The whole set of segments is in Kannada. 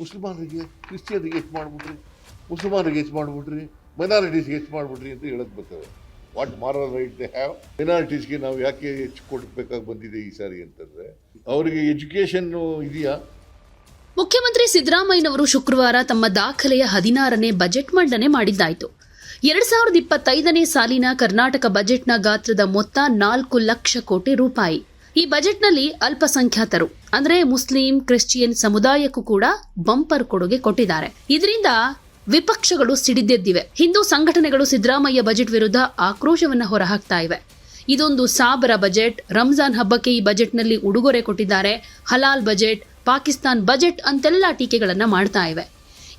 ಮುಸಲ್ಮಾನರಿಗೆ, ಕ್ರಿಶ್ಚಿಯನ್ರಿಗೆ ಹೆಚ್ಚು ಮಾಡಿಬಿಟ್ರಿ. ಮುಸಲ್ಮಾನರಿಗೆ ಹೆಚ್ಚು ಮಾಡಿಬಿಟ್ರಿ. ಮೈನಾರಿಟೀಸ್ಗೆ ಹೆಚ್ಚು ಮಾಡಿಬಿಟ್ರಿ ಅಂತ ಹೇಳಕ್ ಬರ್ತವೆ what moral right they have ಮೈನಾರಿಟೀಸ್ಗೆ ನಾವು ಯಾಕೆ ಹೆಚ್ಚು ಕೊಡಬೇಕಾಗಿ ಬಂದಿದೆ ಈ ಸಾರಿ ಅಂತಂದರೆ, ಅವರಿಗೆ ಎಜುಕೇಷನ್ನು ಇದೆಯಾ? ಮುಖ್ಯಮಂತ್ರಿ ಸಿದ್ದರಾಮಯ್ಯನವರು ಶುಕ್ರವಾರ ತಮ್ಮ ದಾಖಲೆಯ ಹದಿನಾರನೇ ಬಜೆಟ್ ಮಂಡನೆ ಮಾಡಿದ್ದಾಯಿತು. ಎರಡ್ ಸಾವಿರದ ಇಪ್ಪತ್ತೈದನೇ ಸಾಲಿನ ಕರ್ನಾಟಕ ಬಜೆಟ್ನ ಗಾತ್ರದ ಮೊತ್ತ ನಾಲ್ಕು ಲಕ್ಷ ಕೋಟಿ ರೂಪಾಯಿ. ಈ ಬಜೆಟ್ನಲ್ಲಿ ಅಲ್ಪಸಂಖ್ಯಾತರು, ಅಂದ್ರೆ ಮುಸ್ಲಿಂ, ಕ್ರಿಶ್ಚಿಯನ್ ಸಮುದಾಯಕ್ಕೂ ಕೂಡ ಬಂಪರ್ ಕೊಡುಗೆ ಕೊಟ್ಟಿದ್ದಾರೆ. ಇದರಿಂದ ವಿಪಕ್ಷಗಳು ಸಿಡಿದೆದ್ದಿವೆ. ಹಿಂದೂ ಸಂಘಟನೆಗಳು ಸಿದ್ದರಾಮಯ್ಯ ಬಜೆಟ್ ವಿರುದ್ಧ ಆಕ್ರೋಶವನ್ನ ಹೊರಹಾಕ್ತಾ ಇವೆ. ಇದೊಂದು ಸಾಬರ ಬಜೆಟ್. ರಂಜಾನ್ ಹಬ್ಬಕ್ಕೆ ಈ ಬಜೆಟ್ನಲ್ಲಿ ಉಡುಗೊರೆ ಕೊಟ್ಟಿದ್ದಾರೆ. ಹಲಾಲ್ ಬಜೆಟ್, ಪಾಕಿಸ್ತಾನ್ ಬಜೆಟ್ ಅಂತೆಲ್ಲ ಟೀಕೆಗಳನ್ನ ಮಾಡ್ತಾ ಇವೆ.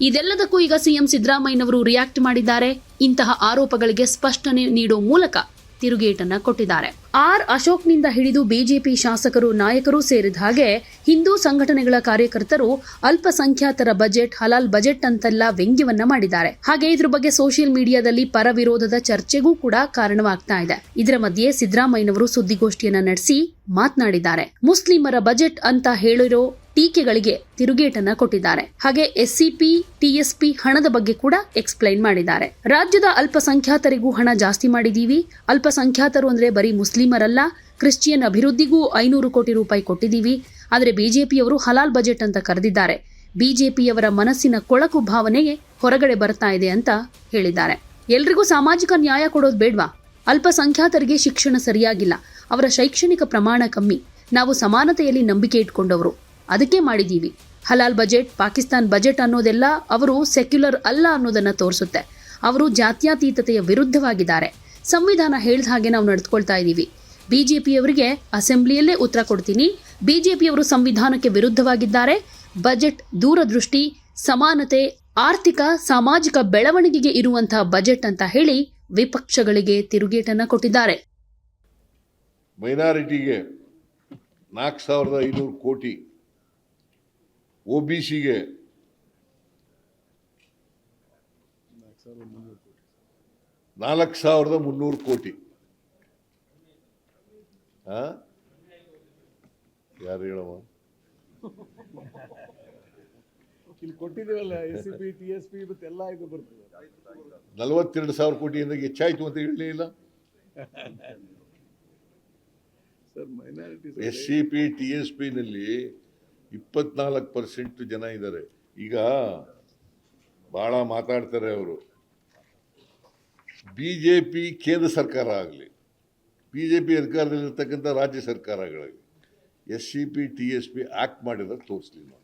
ಇದೆಲ್ಲದಕ್ಕೂ ಈಗ ಸಿಎಂ ಸಿದ್ದರಾಮಯ್ಯನವರು ರಿಯಾಕ್ಟ್ ಮಾಡಿದ್ದಾರೆ. ಇಂತಹ ಆರೋಪಗಳಿಗೆ ಸ್ಪಷ್ಟನೆ ನೀಡೋ ಮೂಲಕ ತಿರುಗೇಟನ್ನ ಕೊಟ್ಟಿದ್ದಾರೆ. ಆರ್. ಅಶೋಕ್ನಿಂದ ಹಿಡಿದು ಬಿಜೆಪಿ ಶಾಸಕರು, ನಾಯಕರು ಸೇರಿದ ಹಾಗೆ ಹಿಂದೂ ಸಂಘಟನೆಗಳ ಕಾರ್ಯಕರ್ತರು ಅಲ್ಪಸಂಖ್ಯಾತರ ಬಜೆಟ್, ಹಲಾಲ್ ಬಜೆಟ್ ಅಂತೆಲ್ಲ ವ್ಯಂಗ್ಯವನ್ನ ಮಾಡಿದ್ದಾರೆ. ಹಾಗೆ ಇದ್ರ ಬಗ್ಗೆ ಸೋಷಿಯಲ್ ಮೀಡಿಯಾದಲ್ಲಿ ಪರ ವಿರೋಧದ ಚರ್ಚೆಗೂ ಕೂಡ ಕಾರಣವಾಗ್ತಾ ಇದೆ. ಇದರ ಮಧ್ಯೆ ಸಿದ್ದರಾಮಯ್ಯನವರು ಸುದ್ದಿಗೋಷ್ಠಿಯನ್ನ ನಡೆಸಿ ಮಾತನಾಡಿದ್ದಾರೆ. ಮುಸ್ಲಿಮರ ಬಜೆಟ್ ಅಂತ ಹೇಳಿರೋ ಟೀಕೆಗಳಿಗೆ ತಿರುಗೇಟನ್ನ ಕೊಟ್ಟಿದ್ದಾರೆ. ಹಾಗೆ ಎಸ್ಸಿಪಿ, ಟಿಎಸ್ಪಿ ಹಣದ ಬಗ್ಗೆ ಕೂಡ ಎಕ್ಸ್ಪ್ಲೈನ್ ಮಾಡಿದ್ದಾರೆ. ರಾಜ್ಯದ ಅಲ್ಪಸಂಖ್ಯಾತರಿಗೂ ಹಣ ಜಾಸ್ತಿ ಮಾಡಿದೀವಿ. ಅಲ್ಪಸಂಖ್ಯಾತರು ಅಂದ್ರೆ ಬರೀ ಮುಸ್ಲಿಮರಲ್ಲ. ಕ್ರಿಶ್ಚಿಯನ್ ಅಭಿವೃದ್ಧಿಗೂ ಐನೂರು ಕೋಟಿ ರೂಪಾಯಿ ಕೊಟ್ಟಿದ್ದೀವಿ ಆದರೆ ಬಿಜೆಪಿಯವರು ಹಲಾಲ್ ಬಜೆಟ್ ಅಂತ ಕರೆದಿದ್ದಾರೆ. ಬಿಜೆಪಿಯವರ ಮನಸ್ಸಿನ ಕೊಳಕು ಭಾವನೆಗೆ ಹೊರಗಡೆ ಬರ್ತಾ ಇದೆ ಅಂತ ಹೇಳಿದ್ದಾರೆ. ಎಲ್ರಿಗೂ ಸಾಮಾಜಿಕ ನ್ಯಾಯ ಕೊಡೋದು ಬೇಡ್ವಾ? ಅಲ್ಪಸಂಖ್ಯಾತರಿಗೆ ಶಿಕ್ಷಣ ಸರಿಯಾಗಿಲ್ಲ. ಅವರ ಶೈಕ್ಷಣಿಕ ಪ್ರಮಾಣ ಕಮ್ಮಿ. ನಾವು ಸಮಾನತೆಯಲ್ಲಿ ನಂಬಿಕೆ ಇಟ್ಕೊಂಡವರು. ಅದಕ್ಕೆ ಮಾಡಿದ್ದೀವಿ. ಹಲಾಲ್ ಬಜೆಟ್, ಪಾಕಿಸ್ತಾನ್ ಬಜೆಟ್ ಅನ್ನೋದೆಲ್ಲ ಅವರು ಸೆಕ್ಯುಲರ್ ಅಲ್ಲ ಅನ್ನೋದನ್ನ ತೋರಿಸುತ್ತೆ. ಅವರು ಜಾತ್ಯತೀತತೆಯ ವಿರುದ್ಧವಾಗಿದ್ದಾರೆ. ಸಂವಿಧಾನ ಹೇಳಿದ ಹಾಗೆ ನಾವು ನಡೆದುಕೊಳ್ತಾ ಇದ್ದೀವಿ. ಬಿಜೆಪಿಯವರಿಗೆ ಅಸೆಂಬ್ಲಿಯಲ್ಲೇ ಉತ್ತರ ಕೊಡ್ತೀನಿ. ಬಿಜೆಪಿಯವರು ಸಂವಿಧಾನಕ್ಕೆ ವಿರುದ್ಧವಾಗಿದ್ದಾರೆ. ಬಜೆಟ್ ದೂರದೃಷ್ಟಿ, ಸಮಾನತೆ, ಆರ್ಥಿಕ, ಸಾಮಾಜಿಕ ಬೆಳವಣಿಗೆಗೆ ಇರುವಂತಹ ಬಜೆಟ್ ಅಂತ ಹೇಳಿ ವಿಪಕ್ಷಗಳಿಗೆ ತಿರುಗೇಟನ್ನು ಕೊಟ್ಟಿದ್ದಾರೆ. ಮೈನಾರಿಟಿಗೆ ನಾಲ್ಕು ಸಾವಿರದ ಐನೂರು ಕೋಟಿ ಒ ಬಿ ಸಿಗೆ. ನಾಲ್ಕು ಸಾವಿರದ ಮುನ್ನೂರು ಕೋಟಿ? ಯಾರು ಹೇಳವ ಇಲ್ಲಿ ಕೊಟ್ಟಿದ್ದೀವಲ್ಲ S C P T S P ಮತ್ತೆ ಎಲ್ಲ ಇದು ಬರ್ತದೆ. ನಲವತ್ತೆರಡು ಸಾವಿರ ಕೋಟಿಯಿಂದ ಹೆಚ್ಚಾಯ್ತು ಅಂತ ಹೇಳಲೇ ಇಲ್ಲ. Sir minority S C P T S ಪಿನಲ್ಲಿ ಇಪ್ಪತ್ನಾಲ್ಕು ಪರ್ಸೆಂಟ್ ಜನ ಇದ್ದಾರೆ. ಈಗ ಭಾಳ ಮಾತಾಡ್ತಾರೆ ಅವರು. ಬಿ ಜೆ ಪಿ ಕೇಂದ್ರ ಸರ್ಕಾರ ಆಗಲಿ ಬಿ ಜೆ ಪಿ ಅಧಿಕಾರದಲ್ಲಿರ್ತಕ್ಕಂಥ ರಾಜ್ಯ ಸರ್ಕಾರಗಳಾಗಲಿ S C P, T S P act ಮಾಡಿದ್ರೆ ತೋರಿಸ್ಲಿ ನಾವು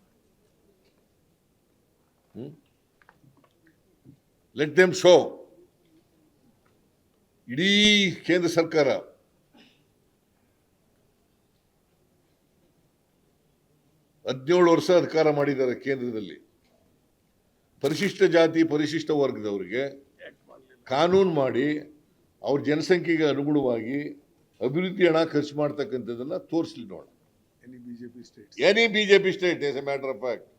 ಲೆಟ್ ದೆಮ್ ಶೋ ಇಡೀ ಕೇಂದ್ರ ಸರ್ಕಾರ ಹದಿನೇಳು ವರ್ಷ ಅಧಿಕಾರ ಮಾಡಿದ್ದಾರೆ ಕೇಂದ್ರದಲ್ಲಿ. ಪರಿಶಿಷ್ಟ ಜಾತಿ ಪರಿಶಿಷ್ಟ ವರ್ಗದವರಿಗೆ ಕಾನೂನು ಮಾಡಿ ಅವ್ರ ಜನಸಂಖ್ಯೆಗೆ ಅನುಗುಣವಾಗಿ ಅಭಿವೃದ್ಧಿ ಹಣ ಖರ್ಚು ಮಾಡ್ತಕ್ಕಂಥದ್ದನ್ನ ತೋರಿಸ್ಲಿ ನೋಡ. Any B J P states any BJP state as a matter of fact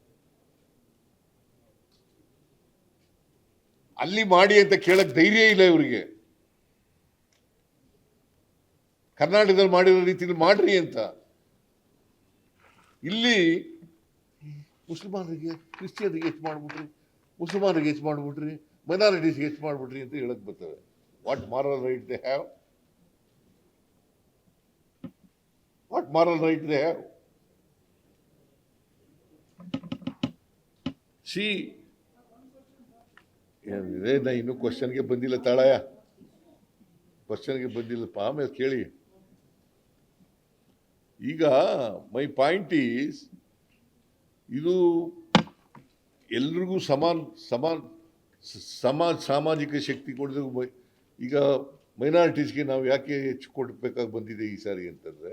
ಅಲ್ಲಿ ಮಾಡಿ ಅಂತ ಕೇಳಕ್ ಧೈರ್ಯ ಇಲ್ಲ ಇವರಿಗೆ. ಕರ್ನಾಟಕದಲ್ಲಿ ಮಾಡಿರೋ ರೀತಿಯಲ್ಲಿ ಮಾಡ್ರಿ ಅಂತ. ಇಲ್ಲಿ ಮುಸಲ್ಮಾನರಿಗೆ ಕ್ರಿಶ್ಚಿಯನ್ರಿಗೆ ಹೆಚ್ಚು ಮಾಡಿಬಿಟ್ರಿ, ಮುಸಲ್ಮಾನರಿಗೆ ಹೆಚ್ಚು ಮಾಡಿಬಿಟ್ರಿ ಮೈನಾರಿಟೀಸ್ಗೆ ಹೆಚ್ಚು ಮಾಡಿಬಿಟ್ರಿ ಅಂತ ಹೇಳಕ್ ಬರ್ತವೆ. What moral right they have what moral right they have see ಏನಿದೆ? ನಾ ಇನ್ನೂ ಕ್ವಶನ್ಗೆ ಬಂದಿಲ್ಲ ತಾಳಯ ಕ್ವಶನ್ಗೆ ಬಂದಿಲ್ಲಪ್ಪ ಆಮೇಲೆ ಕೇಳಿ. ಈಗ ಮೈ ಪಾಯಿಂಟ್ ಈಸ್ ಇದು ಎಲ್ರಿಗೂ ಸಮಾನ ಸಮಾನ ಸಮಾಜ ಸಾಮಾಜಿಕ ಶಕ್ತಿ ಕೊಡೋದು ಈಗ ಮೈನಾರಿಟೀಸ್ಗೆ ನಾವು ಯಾಕೆ ಹೆಚ್ಚು ಕೊಡಬೇಕಾಗಿ ಬಂದಿದೆ ಈ ಸಾರಿ ಅಂತಂದರೆ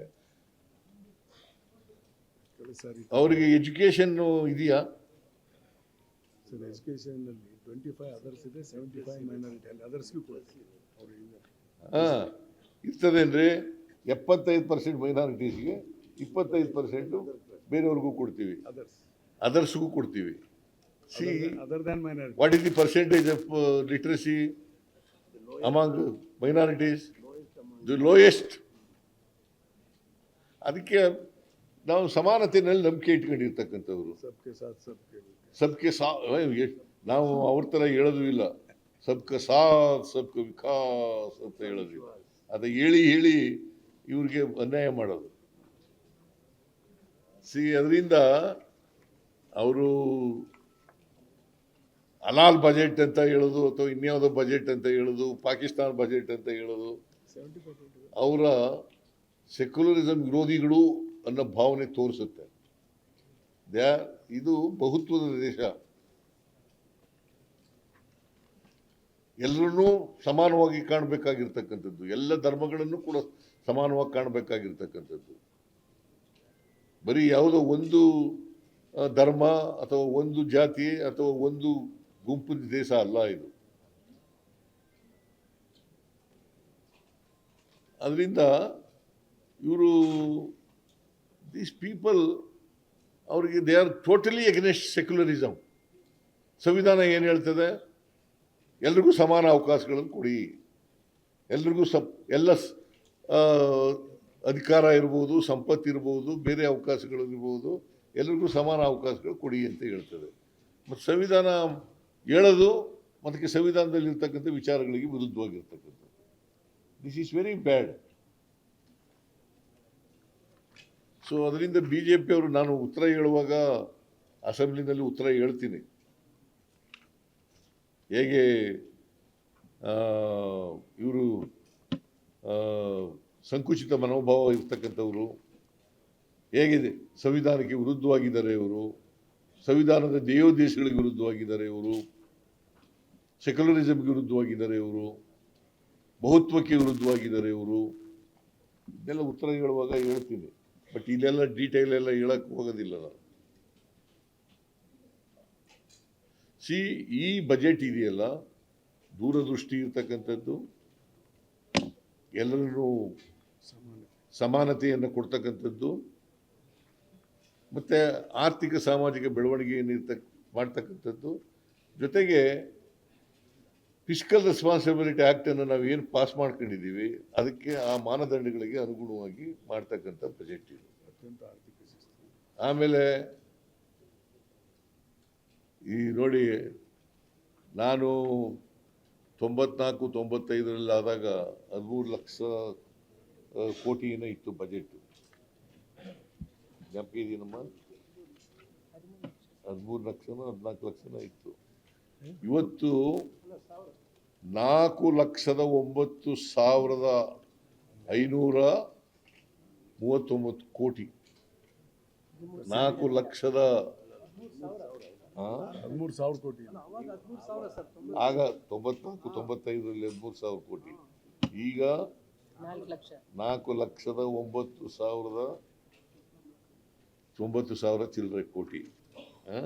ಅವರಿಗೆ ಎಜುಕೇಷನ್ನು ಇದೆಯಾ? ಸರ್ ಎಜುಕೇಷನಲ್ಲಿ ಟ್ವೆಂಟಿ ಫೈವ್ ಅದರ್ಸ್ ಇದೆ ಸೆವೆಂಟಿ ಫೈವ್ ಮೈನಾರಿಟಿ ಅಲ್ಲಿ ಅದರ್ಸ್ಗೂ ಕೊಡ್ತೀವಿ. ಅವ್ರಿಗೆ ಹಾಂ ಇರ್ತದೇನ್ರಿ ಎಪ್ಪತ್ತೈದು ಪರ್ಸೆಂಟ್ ಮೈನಾರಿಟೀಸ್ಗೆ ಇಪ್ಪತ್ತೈದು ಪರ್ಸೆಂಟು ಬೇರೆಯವ್ರಿಗೂ ಕೊಡ್ತೀವಿ. ಅದರ್ಸ್ ಅದರ್ಸ್ಗೂ ಕೊಡ್ತೀವಿ. See other than minority what is the percentage of literacy among minorities the lowest ಅದಕ್ಕೆ ನಾವು ಸಮಾನತೆಯಲ್ಲಿ ನಂಬಿಕೆ ಇಟ್ಕೊಂಡಿರ್ತಕ್ಕಂಥವ್ರು. ಸಬ್ಕೆ ಸಾಥ್ ಸಬ್ಕೆ ಸಬ್ಕೆ ಸಾ ನಾವು ಅವ್ರ ಥರ ಹೇಳೋದು ಇಲ್ಲ. ಸಬ್ಕ ಸಾಥ್ ಸಬ್ಕ ವಿಕಾಸ್ ಅಂತ ಹೇಳೋದು ಅದು ಹೇಳಿ ಹೇಳಿ ಇವ್ರಿಗೆ ಅನ್ಯಾಯ ಮಾಡೋದು. ಸಿ, ಅದರಿಂದ ಅವರು ಅಲಾಲ್ ಬಜೆಟ್ ಅಂತ ಹೇಳೋದು ಅಥವಾ ಇನ್ಯಾವುದೋ ಬಜೆಟ್ ಅಂತ ಹೇಳೋದು, ಪಾಕಿಸ್ತಾನ ಬಜೆಟ್ ಅಂತ ಹೇಳೋದು, ಅವರ ಸೆಕ್ಯುಲರಿಸಂ ವಿರೋಧಿಗಳು ಅನ್ನೋ ಭಾವನೆ ತೋರಿಸುತ್ತೆ. ಇದು ಬಹುತ್ವದ ದೇಶ. ಎಲ್ಲರನ್ನೂ ಸಮಾನವಾಗಿ ಕಾಣಬೇಕಾಗಿರ್ತಕ್ಕಂಥದ್ದು. ಎಲ್ಲ ಧರ್ಮಗಳನ್ನು ಕೂಡ ಸಮಾನವಾಗಿ ಕಾಣಬೇಕಾಗಿರ್ತಕ್ಕಂಥದ್ದು. ಬರೀ ಯಾವುದೋ ಒಂದು ಧರ್ಮ ಅಥವಾ ಒಂದು ಜಾತಿ ಅಥವಾ ಒಂದು ಗುಂಪಿನ ದೇಶ ಅಲ್ಲ ಇದು. ಅದರಿಂದ ಇವರು ದೀಸ್ ಪೀಪಲ್ ಅವರಿಗೆ they are totally against secularism ಸಂವಿಧಾನ ಏನು ಹೇಳ್ತದೆ? ಎಲ್ರಿಗೂ ಸಮಾನ ಅವಕಾಶಗಳನ್ನು ಕೊಡಿ. ಎಲ್ರಿಗೂ ಸಪ್, ಎಲ್ಲ ಅಧಿಕಾರ ಇರ್ಬೋದು, ಸಂಪತ್ತು ಇರ್ಬೋದು, ಬೇರೆ ಅವಕಾಶಗಳು ಇರ್ಬೋದು, ಎಲ್ರಿಗೂ ಸಮಾನ ಅವಕಾಶಗಳು ಕೊಡಿ ಅಂತ ಹೇಳ್ತದೆ. ಮತ್ತು ಸಂವಿಧಾನ ಹೇಳೋದು ಮತ್ತು ಸಂವಿಧಾನದಲ್ಲಿ ಇರ್ತಕ್ಕಂಥ ವಿಚಾರಗಳಿಗೆ ವಿರುದ್ಧವಾಗಿರ್ತಕ್ಕಂಥದ್ದು. This is very bad so ಅದರಿಂದ ಬಿ ಜೆ ಪಿಯವರು ನಾನು ಉತ್ತರ ಹೇಳುವಾಗ ಅಸೆಂಬ್ಲಿನಲ್ಲಿ ಉತ್ತರ ಹೇಳ್ತೀನಿ. ಹೇಗೆ ಇವರು ಸಂಕುಚಿತ ಮನೋಭಾವ ಇರ್ತಕ್ಕಂಥವರು, ಹೇಗಿದೆ? ಸಂವಿಧಾನಕ್ಕೆ ವಿರುದ್ಧವಾಗಿದ್ದಾರೆ ಇವರು. ಸಂವಿಧಾನದ ದೇವೋದ್ದೇಶಗಳಿಗೆ ವಿರುದ್ಧವಾಗಿದ್ದಾರೆ ಇವರು. ಸೆಕ್ಯುಲರಿಸಮ್ಗೆ ವಿರುದ್ಧವಾಗಿದ್ದಾರೆ ಇವರು. ಬಹುತ್ವಕ್ಕೆ ವಿರುದ್ಧವಾಗಿದ್ದಾರೆ ಇವರು. ಇದೆಲ್ಲ ಉತ್ತರ ಹೇಳುವಾಗ ಹೇಳ್ತೀನಿ. ಬಟ್ ಇಲ್ಲೆಲ್ಲ ಡೀಟೇಲ್ ಎಲ್ಲ ಹೇಳಕ್ ಹೋಗೋದಿಲ್ಲ ನಾನು. ಸಿ, ಈ ಬಜೆಟ್ ಇದೆಯಲ್ಲ, ದೂರದೃಷ್ಟಿ ಇರ್ತಕ್ಕಂಥದ್ದು ಸಮಾನ ಸಮಾನತೆಯನ್ನು ಕೊಡ್ತಕ್ಕಂಥದ್ದು. ಮತ್ತು ಆರ್ಥಿಕ ಸಾಮಾಜಿಕ ಬೆಳವಣಿಗೆಯನ್ನು ಇರ್ತಕ್ಕ ಮಾಡ್ತಕ್ಕಂಥದ್ದು. ಜೊತೆಗೆ ಫಿಸಿಕಲ್ ರೆಸ್ಪಾನ್ಸಿಬಿಲಿಟಿ ಆ್ಯಕ್ಟನ್ನು ನಾವು ಏನು ಪಾಸ್ ಮಾಡ್ಕೊಂಡಿದ್ದೀವಿ ಅದಕ್ಕೆ ಆ ಮಾನದಂಡಗಳಿಗೆ ಅನುಗುಣವಾಗಿ ಮಾಡ್ತಕ್ಕಂಥ ಬಜೆಟ್ ಇದು. ಅತ್ಯಂತ ಆರ್ಥಿಕ ಶಿಸ್ತು. ಆಮೇಲೆ ಈ ನೋಡಿ ನಾನು ತೊಂಬತ್ನಾಲ್ಕು ತೊಂಬತ್ತೈದರಲ್ಲಿ ಆದಾಗ ಹದಿಮೂರು ಲಕ್ಷ ಆ, ಕೋಟಿ ಏನೋ ಇತ್ತು ಬಜೆಟ್ ಇದೆಯೇನಮ್ಮ ಹದಿಮೂರು ಲಕ್ಷನೋ ಹದಿನಾಲ್ಕು ಲಕ್ಷನೋ ಇತ್ತು. ಇವತ್ತು ನಾಲ್ಕು ಲಕ್ಷದ ಒಂಬತ್ತು ಸಾವಿರದ ಐನೂರ ಮೂವತ್ತೊಂಬತ್ತು ಕೋಟಿ. ನಾಲ್ಕು ಲಕ್ಷದ? ಹದಿಮೂರು ಸಾವಿರ ಕೋಟಿ. ಆಗ ತೊಂಬತ್ನಾಲ್ಕು ತೊಂಬತ್ತೈದರಲ್ಲಿ ಹದಿಮೂರು ಸಾವಿರ ಕೋಟಿ. ಈಗ ನಾಲ್ಕು ಲಕ್ಷ. ನಾಲ್ಕು ಲಕ್ಷದ ಒಂಬತ್ತು ಸಾವಿರದ ತೊಂಬತ್ತು ಸಾವಿರ ಚಿಲ್ಲರೆ ಕೋಟಿ. ಆ?